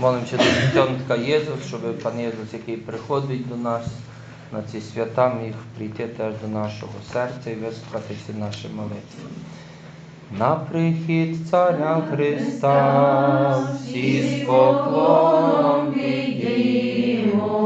Молимося до дитятка Єсус, щоб пан Єсус, який приходить до нас на ці свята, міг прийти теж до нашого серця і вислухати всі наші молитви. На прихід Царя Христа всі з поклоном підіймо.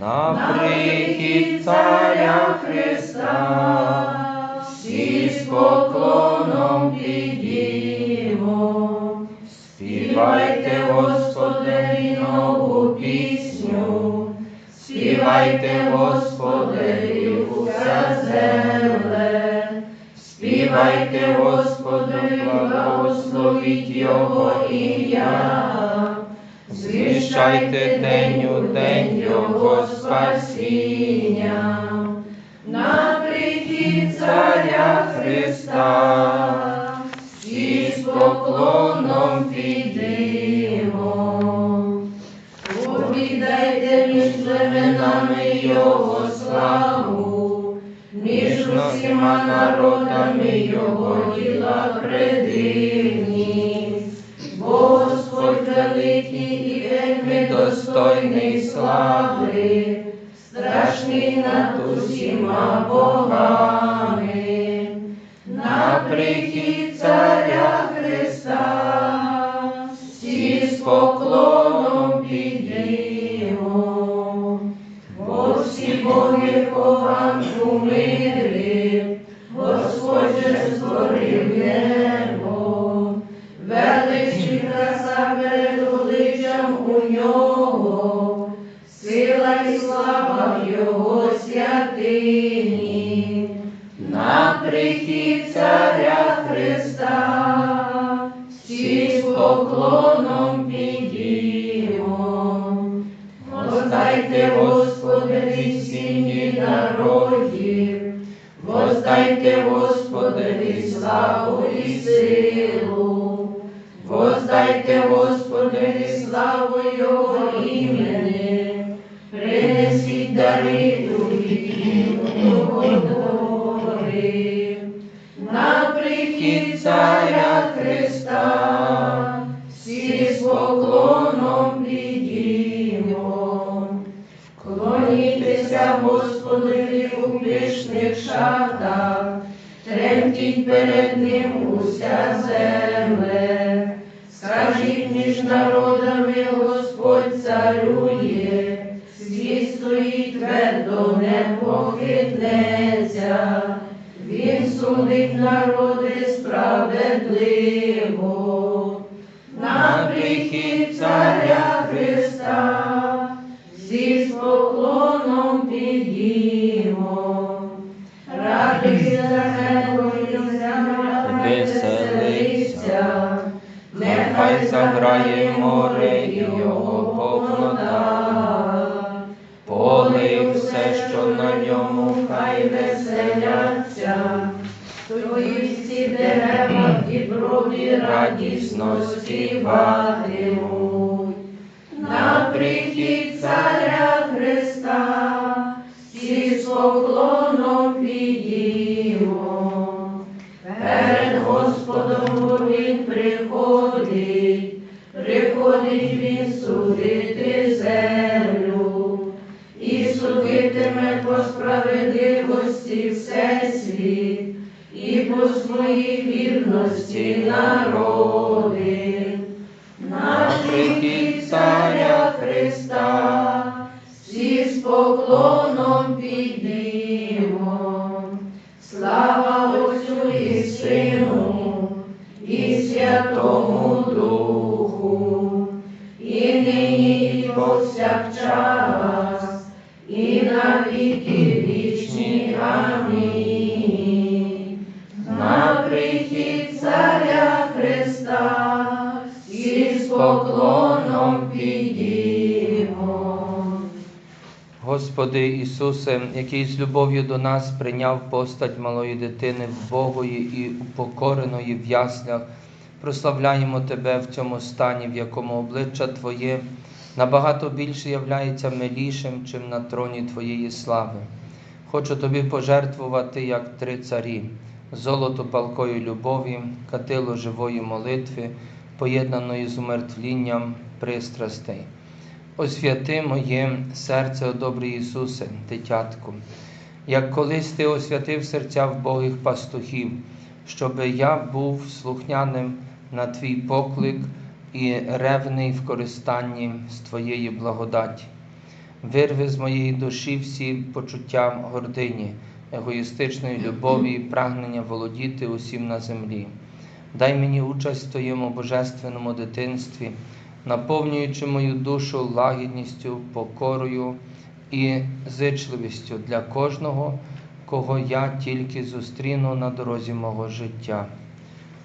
На прихід Царя Христа всі з поклоном підіймо. Співайте Господеві співайте Господеві уся земле, співайте Господеві, благословіть Його ім'я, звіщайте день у день Його спасіння. На прихід Царя Христа, племенами Його славу, між усіма народами Його діла предивні. Господь великий і вельми достойний слави, страшний над усіма богами. На прихід Царя Христа, всі з Христа, всі з поклоном підіймо. Воздайте Господи сім'ї народів, воздайте Господи славу і силу, воздайте Господи славу Господи у пишних шатах, тремтіть перед ним уся земле. Скажіть між народами Господь царює, світ стоїть твердо, не похитнеться. Він судить народи справедливо. На прихід Царя нехай заграє море і його повнота. Поле і все, що на ньому, хай веселяться. Твої всі дерева і броди радісно співатимуть. На прихід Царя судитиме по справедливості всесвіт і по своїй вірності народи. На прихід Царя Христа, всі з поклоном підіймо. Слава Отцю і Сину, і Святому Духу, і нині, і повсякчас, і на віки вічні. Амінь. На прихід Царя Христа, всі з поклоном підіймо. Господи Ісусе, який з любов'ю до нас прийняв постать малої дитини вбогої і упокореної в яслях, прославляємо Тебе в цьому стані, в якому обличчя Твоє набагато більше являється милішим, чим на троні Твоєї слави. Хочу тобі пожертвувати, як три царі, золото палкої любові, катило живої молитви, поєднаної з умертвлінням пристрастей. Освяти моє серце, о добрий Ісусе, дитятку, як колись Ти освятив серця вбогих пастухів, щоби я був слухняним на Твій поклик і ревний в користанні з Твоєї благодаті. Вирви з моєї душі всі почуття гордині, егоїстичної любові і прагнення володіти усім на землі. Дай мені участь в Твоєму божественному дитинстві, наповнюючи мою душу лагідністю, покорою і зичливістю для кожного, кого я тільки зустріну на дорозі мого життя.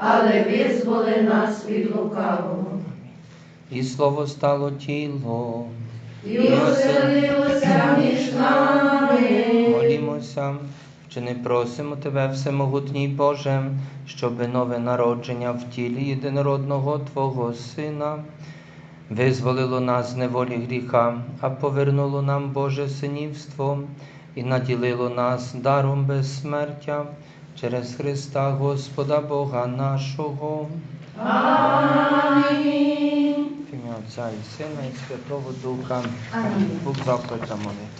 але визволи нас від лукавого. і слово стало тілом. І оселилося між нами. Молімося, чи не просимо Тебе, Всемогутній Боже, щоби нове народження в тілі єдинородного Твого Сина визволило нас з неволі гріха, а повернуло нам Боже синівство і наділило нас даром безсмертя через Христа Господа Бога нашого. Амінь. В ім'я Отця і Сина і Святого Духа. Амінь. Бог закликав молитву.